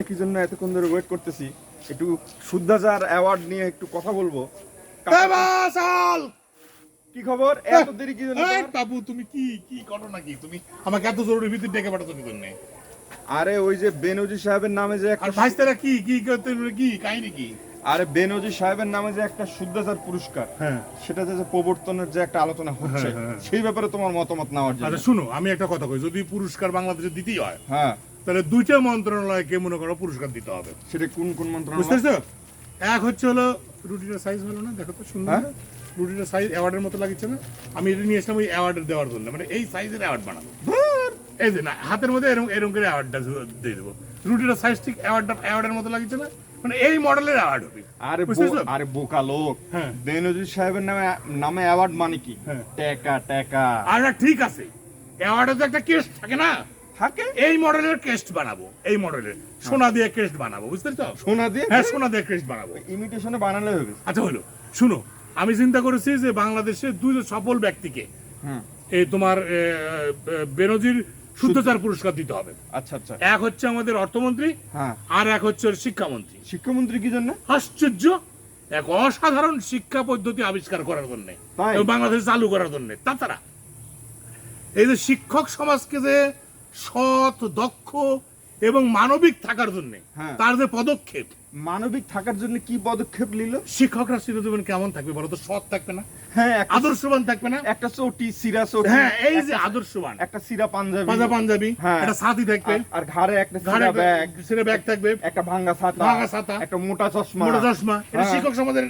কি জন্য এতক্ষণ ধরে ওয়েট করতেছি? একটু শুদ্ধাচার অ্যাওয়ার্ড নিয়ে একটু কথা বলব। কি খবর? এত দেরি কি জন্য বাবু তুমি কি কি করো নাকি? তুমি আমাকে এত জরুরি ভিত্তি ডেকে পাঠাতো কি জন্য আরে ওই যে বেনজি সাহেবের নামে যে আর একটা ভাইস্তারা কি কি করতে কি কাহিনী কি? আরে বেনজি সাহেবের নামে যে একটা শুদ্ধাচার পুরস্কার হ্যাঁ। সেটা যে প্রবর্তনের যে একটা আলোচনা হচ্ছে হ্যাঁ, হ্যাঁ। সেই ব্যাপারে তোমার মতামত নেওয়ার জন্য। আচ্ছা শুনো আমি একটা কথা কই। যদি পুরস্কার বাংলাদেশে দিতেই হয় হ্যাঁ। তাহলে দুইটা মন্ত্রণালয়কে মনে করো পুরস্কার দিতে হবে। সেটা কোন কোন মন্ত্রণালয়? পারছ? এক হচ্ছে হলো রুটিটার সাইজ ভালো না দেখো তো সুন্দর? রুটিটার সাইজ অ্যাওয়ার্ডের মতো লাগছে না। আমি এটা নিয়ে এসলাম ওই অ্যাওয়ার্ডের দেওয়ার জন্য। মানে এই সাইজের অ্যাওয়ার্ড বানাবো। এই যে না হাতের মধ্যে এরকম এরকম করে অ্যাওয়ার্ডটা দিয়ে দেবো। রুটিটার সাইজ ঠিক অ্যাওয়ার্ডটা অ্যাওয়ার্ডের মতো লাগছে না। মানে এই মডেলের অ্যাওয়ার্ড হবে। আরে আরে বোকা লোক। হ্যাঁ। বেনজি সাহেবের নামে নামে অ্যাওয়ার্ড মানে কি? হ্যাঁ। টাকা টাকা। আর ঠিক আছে। অ্যাওয়ার্ডে তো একটা কেস্ট থাকে না। থাকে? এই মডেলের কেস্ট বানাবো এই মডেলের। সোনা দিয়ে কেস্ট বানাবো বুঝতে সোনা দিয়ে? হ্যাঁ সোনা দিয়ে কেস্ট বানাবো। ইমিটেশনে বানালে হবে আচ্ছা হলো। শুনো আমি চিন্তা করেছি যে বাংলাদেশের দুই সফল ব্যক্তিকে এই তোমার বেনজির শুদ্ধচার পুরস্কার দিতে হবে। আচ্ছা আচ্ছা। এক হচ্ছে আমাদের অর্থমন্ত্রী হ্যাঁ। আর এক হচ্ছে শিক্ষামন্ত্রী। শিক্ষামন্ত্রী কি জন্য? আশ্চর্য! এক অসাধারণ শিক্ষা পদ্ধতি আবিষ্কার করার জন্য? বাংলাদেশে চালু করার জন্য। তাছাড়া এই যে শিক্ষক সমাজকে যে সৎ দক্ষ এবং মানবিক থাকার জন্য হ্যাঁ। তার যে পদক্ষেপ। মানবিক থাকার জন্য কি পদক্ষেপ নিল? শিক্ষকরা চিরজীবন কেমন থাকবে বলো তো? সৎ থাকবে না? হ্যাঁ আদর্শবান থাকবে না? একটা চটি সিরা চটি হ্যাঁ এই যে আদর্শবান। একটা সিরা পাঞ্জাবি। পাঞ্জা পাঞ্জাবি হ্যাঁ। একটা সাথী থাকবে। আর- ঘাড়ে একটা সিরা ব্যাগ। সেটা ব্যাগ থাকবে। একটা ভাঙ্গা ছাতা। ভাঙা ছাতা। একটা মোটা চশমা। মোটা চশমা। এটা হ্যাঁ। শিক্ষক সমাজের।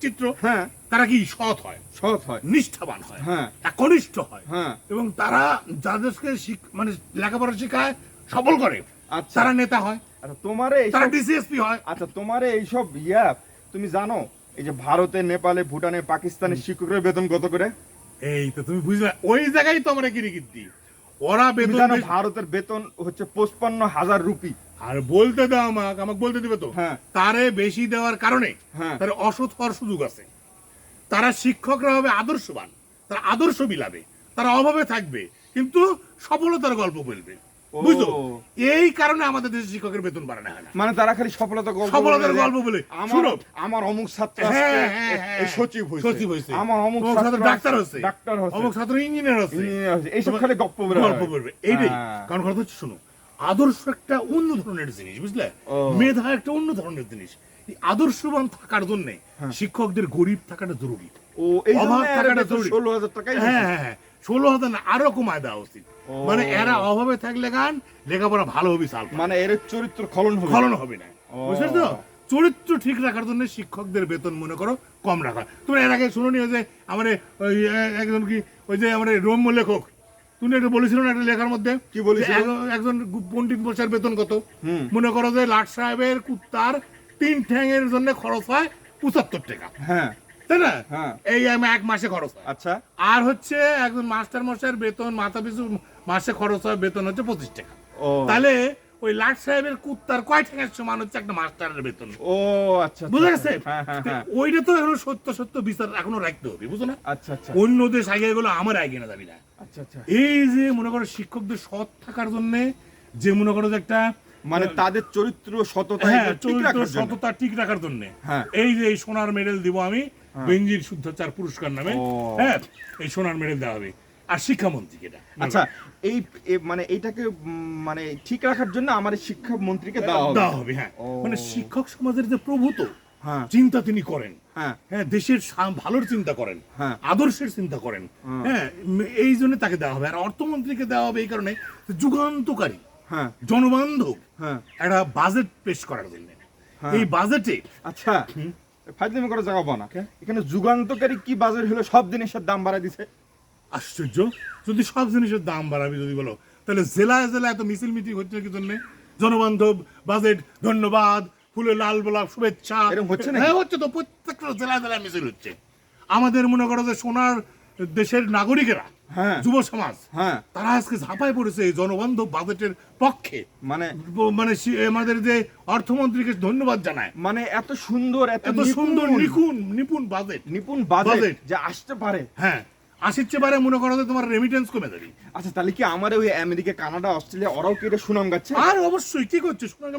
চিত্র। হ্যাঁ। তারা কি সৎ হয়? সৎ হয়। নিষ্ঠাবান হয়। হ্যাঁ। একনিষ্ঠ হয়। হ্যাঁ। এবং তারা যাদেরকে মানে লেখাপড়া শেখায় সফল করে। আচ্ছা। তারা নেতা হয়। আচ্ছা তোমারে তারা ডিসিএসপি হয়। আচ্ছা তোমারে এইসব ইয়া তুমি জানো এই যে ভারতে নেপালে ভুটানে পাকিস্তানের শিক্ষকদের বেতন কত করে? এই তো তুমি বুঝলে ওই জায়গায় তো আমরা কিরিকির ওরা বেতন ভারতের বেতন হচ্ছে পঁচপান্ন হাজার রুপি। আর বলতে দাও আমাকে আমাকে বলতে দিবে তো। হ্যাঁ। তারে বেশি দেওয়ার কারণে হ্যাঁ। তার অসৎ হওয়ার সুযোগ আছে। তারা শিক্ষকরা হবে আদর্শবান তারা আদর্শ বিলাবে তারা অভাবে থাকবে কিন্তু সফলতার গল্প বলবে ও। বুঝলো এই কারণে আমাদের দেশে শিক্ষকের বেতন বাড়ানো হয় না মানে তারা খালি সফলতা গল্প সফলতার গল্প বলে। আমার শুনো। আমার অমুক ছাত্র হ্যাঁ, হ্যাঁ, হ্যাঁ। সচিব হয়েছে সচিব হয়েছে আমার অমুক ছাত্র ডাক্তার হয়েছে ডাক্তার হয়েছে অমুক ছাত্র ইঞ্জিনিয়ার হয়েছে। এইসব খালি গপ্প বলে গল্প। করবে এইটাই। কারণ কথা হচ্ছে শোনো আদর্শ একটা অন্য ধরনের জিনিস বুঝলে? মেধা একটা অন্য ধরনের জিনিস। আদর্শবান থাকার জন্য শিক্ষকদের গরিব থাকাটা জরুরি। ও এই থাকাটা জরুরি। ষোলো হাজার টাকাই হ্যাঁ হ্যাঁ হ্যাঁ। ষোলো হাজার না আরও কমায় দেওয়া উচিত। মানে এরা অভাবে থাকলে গান লেখাপড়া ভালো হবে সাল মানে এর চরিত্র খলন হবে। ফলন হবে না। ও। বুঝছ তো? চরিত্র ঠিক রাখার জন্য শিক্ষকদের বেতন মনে করো কম রাখা। তুমি এর আগে শুনো যে আমার একজন কি ওই যে আমার রম্য লেখক তুমি একটা বলেছিল না একটা লেখার মধ্যে কি বলেছিল? একজন পন্ডিত বসার বেতন কত? মনে করো যে লাট সাহেবের কুত্তার তিন ঠ্যাঙের জন্য খরচ হয় পঁচাত্তর টাকা। হ্যাঁ। তাই না? হ্যাঁ। এই আমি এক মাসে খরচ আচ্ছা। আর হচ্ছে একজন মাস্টার মশাইয়ের বেতন মাথা পিছু মাসে খরচ হয় বেতন হচ্ছে পঁচিশ টাকা। তাহলে ওই লাট সাহেবের কুত্তার কয় টাকার সমান হচ্ছে একটা মাস্টারের বেতন? ও আচ্ছা বুঝা আচ্ছা। গেছে হ্যাঁ হ্যাঁ হ্যাঁ। ওইটা তো এখনও সত্য সত্য বিচার এখনও রাখতে হবে বুঝো না? আচ্ছা আচ্ছা। অন্য দেশ আগে গেলো আমার আগে না যাবি না আচ্ছা আচ্ছা। এই যে মনে করো শিক্ষকদের সৎ থাকার জন্য যে মনে করো যে একটা মানে তাদের চরিত্র সততা ঠিক চরিত্র রাখার জন্য। সততা ঠিক রাখার জন্য। হ্যাঁ। এই যে এই সোনার মেডেল দিব আমি বেঞ্জির শুদ্ধাচার পুরস্কার নামে। হ্যাঁ এই সোনার মেডেল দেওয়া হবে। আর শিক্ষামন্ত্রীকে আচ্ছা এই মানে এইটাকে মানে ঠিক রাখার জন্য আমার এই শিক্ষা মন্ত্রীকে দেওয়া হবে হ্যাঁ। মানে শিক্ষক সমাজের যে প্রভূত হ্যাঁ। চিন্তা তিনি করেন। হ্যাঁ। হ্যাঁ দেশের ভালোর চিন্তা করেন। হ্যাঁ। আদর্শের চিন্তা করেন। হ্যাঁ এই জন্য তাকে দেওয়া হবে। আর অর্থমন্ত্রীকে দেওয়া হবে এই কারণে যুগান্তকারী হ্যাঁ। জনবান্ধব হ্যাঁ। একটা বাজেট পেশ করার জন্য। এই বাজেটে আচ্ছা ফাজলিমি করে জায়গা না। এখানে যুগান্তকারী কি বাজেট হলো সব জিনিসের দাম বাড়ায় দিছে। আশ্চর্য? যদি সব জিনিসের দাম বাড়াবি যদি বলো তাহলে জেলায় জেলায় এত মিছিল মিটিং হচ্ছে কি জন্য? জনবান্ধব বাজেট ধন্যবাদ ফুলের লাল গোলাপ শুভেচ্ছা। হচ্ছে? হ্যাঁ হচ্ছে তো প্রত্যেকটা জেলায় জেলায় মিছিল হচ্ছে। আমাদের মনে করো যে সোনার দেশের নাগরিকেরা হ্যাঁ। যুব সমাজ হ্যাঁ। তারা আজকে ঝাঁপায় পড়েছে এই জনবান্ধব বাজেটের পক্ষে। মানে মানে আমাদের যে অর্থমন্ত্রীকে ধন্যবাদ জানায়। মানে এত সুন্দর এত সুন্দর নিপুণ, নিপুণ বাজেট নিপুণ বাজেট। যে আসতে পারে। হ্যাঁ। চেয়ে মনে করো তোমার রেমিটেন্স কমে যাবে। আচ্ছা তাহলে কি আমার ওই আমেরিকা কানাডা অস্ট্রেলিয়া ওরাও কি এটা সুনাম গাচ্ছে? আর অবশ্যই কি করছে শোনা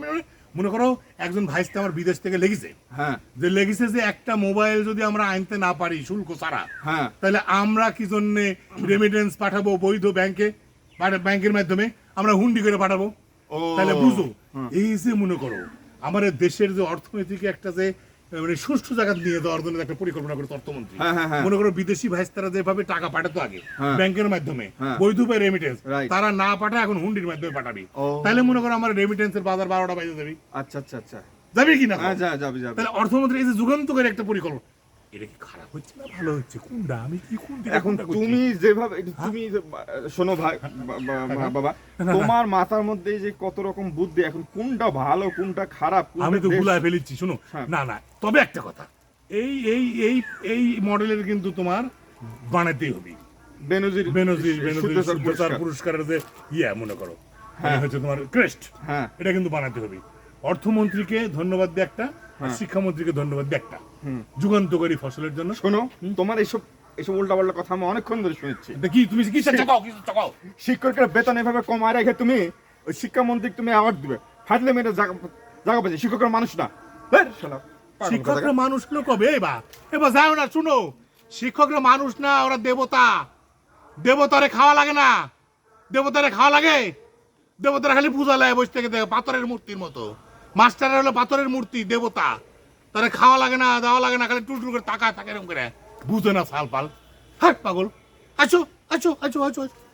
মনে করো একজন ভাইস্তে আমার বিদেশ থেকে লেগেছে। হ্যাঁ। যে লেগেছে যে একটা মোবাইল যদি আমরা আনতে না পারি শুল্ক ছাড়া হ্যাঁ। তাহলে আমরা কি জন্য রেমিটেন্স পাঠাবো বৈধ ব্যাংকে ব্যাংকের মাধ্যমে আমরা হুন্ডি করে পাঠাবো? তাহলে বুঝো এই যে মনে করো আমাদের দেশের যে অর্থনৈতিক একটা যে মানে সুষ্ঠু জায়গা নিয়ে দেওয়ার জন্য একটা পরিকল্পনা করে অর্থমন্ত্রী হ্যাঁ, হ্যাঁ, হ্যাঁ। মনে করো বিদেশি ভাইস তারা যেভাবে টাকা পাঠাতো আগে। ব্যাংকের মাধ্যমে। বৈধ উপায় রেমিটেন্স তারা না পাঠায় এখন হুন্ডির মাধ্যমে পাঠাবি। তাহলে মনে করো আমার রেমিটেন্সের বাজার বারোটা বাজে যাবি। আচ্ছা আচ্ছা আচ্ছা। যাবি কিনা? হ্যাঁ যাবি যাবি। তাহলে অর্থমন্ত্রী এই যে যুগান্তকারী একটা পরিকল্পনা এটা কি খারাপ হচ্ছে না ভালো হচ্ছে? কোনটা? আমি কি কোন এখন তুমি যেভাবে তুমি শোনো ভাই বা- বা- বাবা তোমার মাথার মধ্যে যে কত রকম বুদ্ধি এখন কোনটা ভালো কোনটা খারাপ আমি তো গুলায় ফেলেছি শুনো। হ্যাঁ। না না তবে একটা কথা। এই এই এই এই মডেলের কিন্তু তোমার বানাতেই হবে। বেনজির বেনজির বেনজির। পুরস্কারের যে ইয়া মনে করো। হ্যাঁ। হচ্ছে তোমার ক্রেস্ট। হ্যাঁ। এটা কিন্তু বানাতে হবে। অর্থমন্ত্রীকে ধন্যবাদ দিয়ে একটা শিক্ষামন্ত্রীকে ধন্যবাদ দিয়ে একটা। যুগান্তকারী ফসলের জন্য? শোনো তোমার এইসব এসব উল্টা পাল্টা কথা আমি অনেকক্ষণ ধরে শুনেছি। কি তুমি কি চাকাও কি চাকাও শিক্ষকের বেতন এভাবে কমায় রেখে তুমি ওই শিক্ষামন্ত্রী তুমি অ্যাওয়ার্ড দিবে। ফাটলে মেয়েটা জায়গা জায়গা পাচ্ছে শিক্ষকের মানুষ না। শিক্ষকরা মানুষ কবে? এবার এবার যাও না শুনো। শিক্ষকরা মানুষ না ওরা দেবতা। দেবতারে খাওয়া লাগে না। দেবতারে খাওয়া লাগে। দেবতারা খালি পূজা লাগে বসে থেকে পাথরের মূর্তির মতো। মাস্টারের হলো পাথরের মূর্তি দেবতা। তারা খাওয়া লাগে না, দাওয়া লাগে না, খালি টুটুর করে তাকায় থাকে এরকম করে। বুঝে না সাল পাল হ্যাঁ পাগল। আছো আছো আছো আছো আছো।